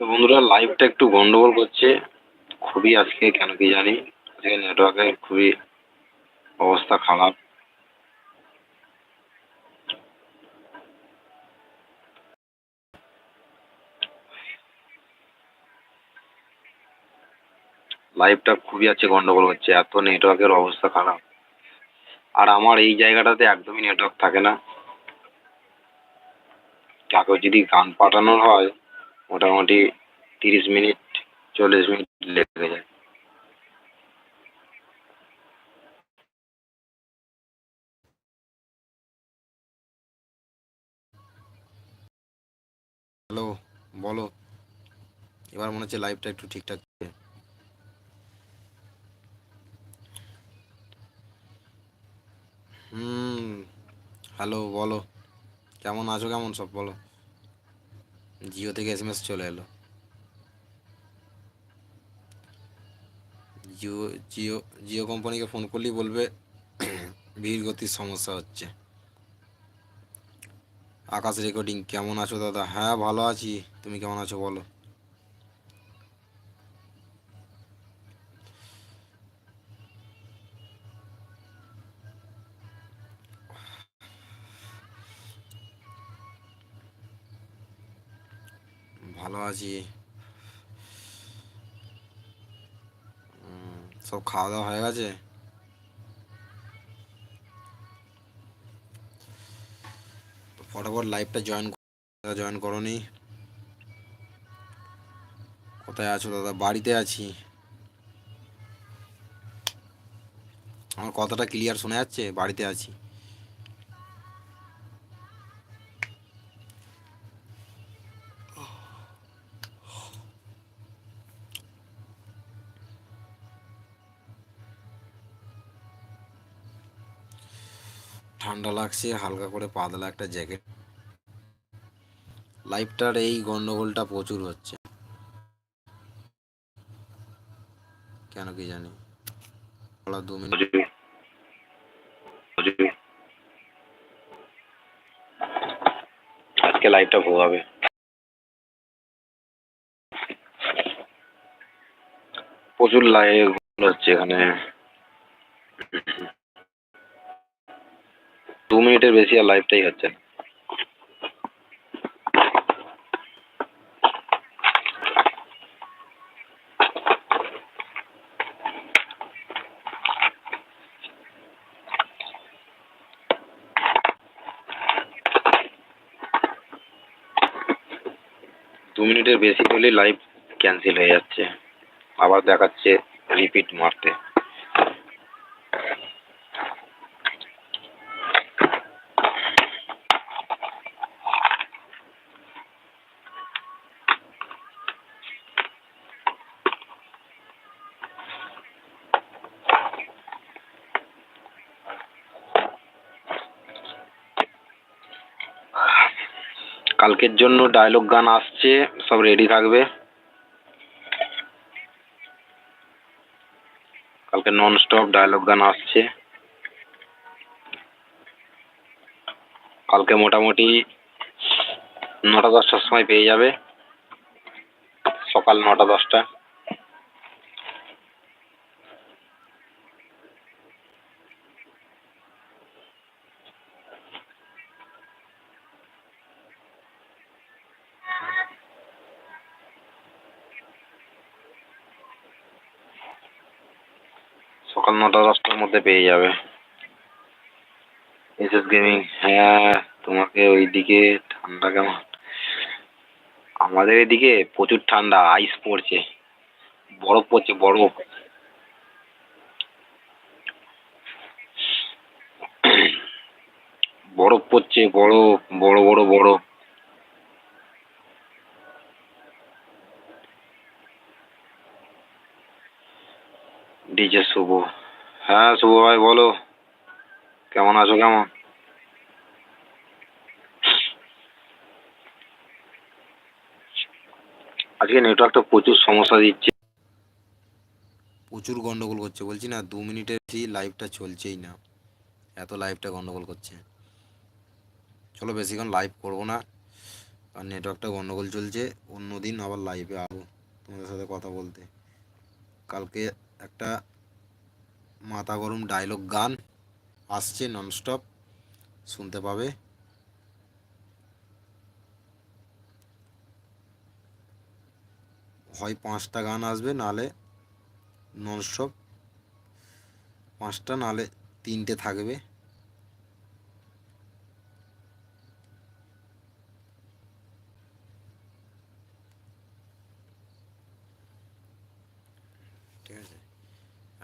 তো বন্ধুরা লাইভটা একটু গন্ডগোল করছে। খুবই আজকে, কেন কি জানি? আজকে নেটওয়ার্কের খুবই অবস্থা খারাপ। লাইভটা খুবই আছে গন্ডগোল হচ্ছে এত নেটওয়ার্কের অবস্থা খারাপ। আর আমার এই জায়গাটাতে একদমই নেটওয়ার্ক থাকে না। কাউকে যদি গান পাঠানোর হয় মোটামুটি তিরিশ মিনিট, চল্লিশ মিনিট লেগে যায়। হ্যালো, বলো। এবার মনে হচ্ছে লাইভটা একটু ঠিকঠাক। হুম, হ্যালো, বলো। কেমন আছো? কেমন সব, বলো। জিও থেকে এস এম এস চলে এলো। জিও জিও জিও কোম্পানিকে ফোন করলেই বলবে ভিড় গতির সমস্যা হচ্ছে। আকাশ রেকর্ডিং, কেমন আছো দাদা? হ্যাঁ ভালো আছি। তুমি কেমন আছো বলো? ভালো আছি। সব খাওয়া দাওয়া হয়ে গেছে? ফটাফট লাইভটা জয়েন জয়েন করনি। কোথায় আছো দাদা? বাড়িতে আছি। আমার কথাটা ক্লিয়ার শোনা যাচ্ছে? বাড়িতে আছি। ঠান্ডা লাগছে, হালকা করে পাতলা একটা জ্যাকেট। লাইফটার এই গন্ডগোলটা প্রচুর হচ্ছে। কেন কি জানি? দু মিনিট। আজকে লাইভটা ভোগাবে প্রচুর লাইভ হচ্ছে এখানে। দু মিনিটের বেশি আর লাইভটাই হচ্ছে না। দু মিনিটের বেশি হলে লাইভ ক্যান্সেল হয়ে যাচ্ছে আবার দেখাচ্ছে রিপিট মারতে কালকের জন্য ডায়লগ গান আসছে, সব রেডি থাকবে। কালকে নন স্টপ ডায়লগ গান আসছে। কালকে মোটামুটি নটা দশটার সময় পেয়ে যাবে। সকাল নটা দশটা। সকাল নটা, দশটার মধ্যে পেয়ে যাবে। এসএস গেমিং হ্যাঁ তোমাকে ওইদিকে ঠান্ডা কেমন? আমাদের এদিকে প্রচুর ঠান্ডা আইস পড়ছে। বরফ পড়ছে, বরফ। বরফ পড়ছে, বরফ, বড় বড় বরফ ডিজে শুভ। হ্যাঁ শুভ ভাই, বলো। কেমন আছো, কেমন? আজকে নেটওয়ার্কটা প্রচুর সমস্যা দিচ্ছে। প্রচুর গন্ডগোল করছে, বলছি না, দু মিনিটের বেশি লাইভটা চলছেই না। এত লাইভটা গন্ডগোল করছে। চলো বেশিক্ষণ লাইভ করব না। আর নেটওয়ার্কটা গন্ডগোল চলছে। অন্য দিন আবার লাইভে আসব তোমাদের সাথে কথা বলতে। কালকে একটা মাথা গরম ডায়লগ গান আসছে ননস্টপ শুনতে পাবে। হয় পাঁচটা গান আসবে, নালে ননস্টপ পাঁচটা, নালে তিনটে থাকবে ঠিক আছে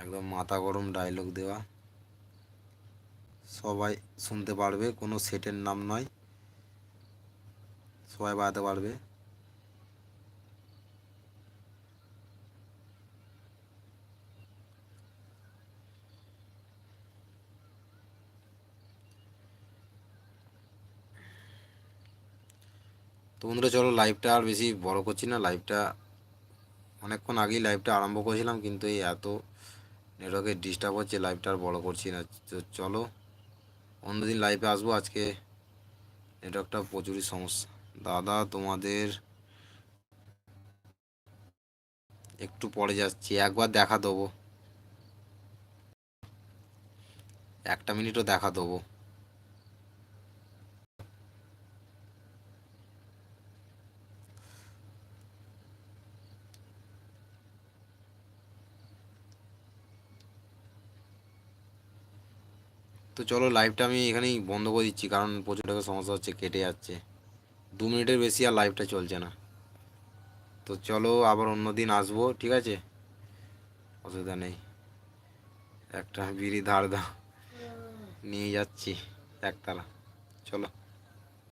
একদম মাথা গরম ডায়লগ দেওয়া। সবাই শুনতে পারবে, কোনো সেটের নাম নয়। সবাই বাজাতে পারবে। তো বন্ধুরা, চলো লাইভটা আর বেশি বড় করছি না। লাইভটা অনেকক্ষণ আগেই লাইভটা আরম্ভ করেছিলাম, কিন্তু এই এত নেটওয়ার্কের ডিস্টার্ব হচ্ছে লাইভটা আর বড় করছি না। তো চলো, অন্যদিন লাইভে আসব আজকে। নেটওয়ার্কটা প্রচুরই সমস্যা। দাদা, তোমাদের একটু পরে যাচ্ছি, একবার দেখা দেবো। একটা মিনিটও দেখা দেবো। তো চলো লাইভটা আমি এখানেই বন্ধ করে দিচ্ছি, কারণ প্রচুর টাকা সমস্যা হচ্ছে, কেটে যাচ্ছে। দু মিনিটের বেশি আর লাইভটা চলছে না। তো চলো আবার অন্য দিন আসব, ঠিক আছে? অসুবিধা নেই। একটা বিড়ি ধার দাও। নিয়ে যাচ্ছি একতলা। চলো।